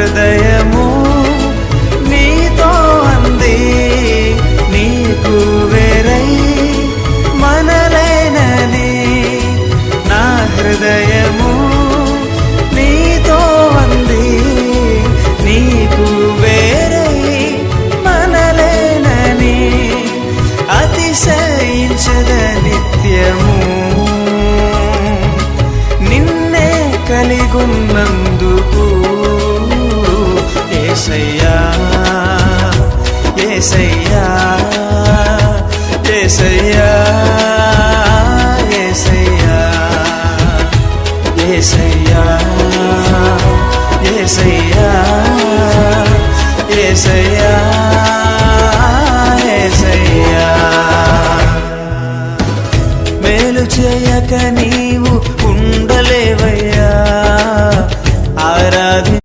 హృదయము నీతో అంది. నీకు వేరై మనలేనని నా హృదయము నీతో అంది. నీకు వేరై మనలేనని అతిశయించద నిత్యము. నిన్నే కలిగున్నందుకు ఏసయ్యా ఏసయ్యా ఏసయ్యా ఏసయ్యా ఏసయ్యా ఏసయ్యా ఏసయ్యా ఏసయ్యా. మేలు చేయక నీవు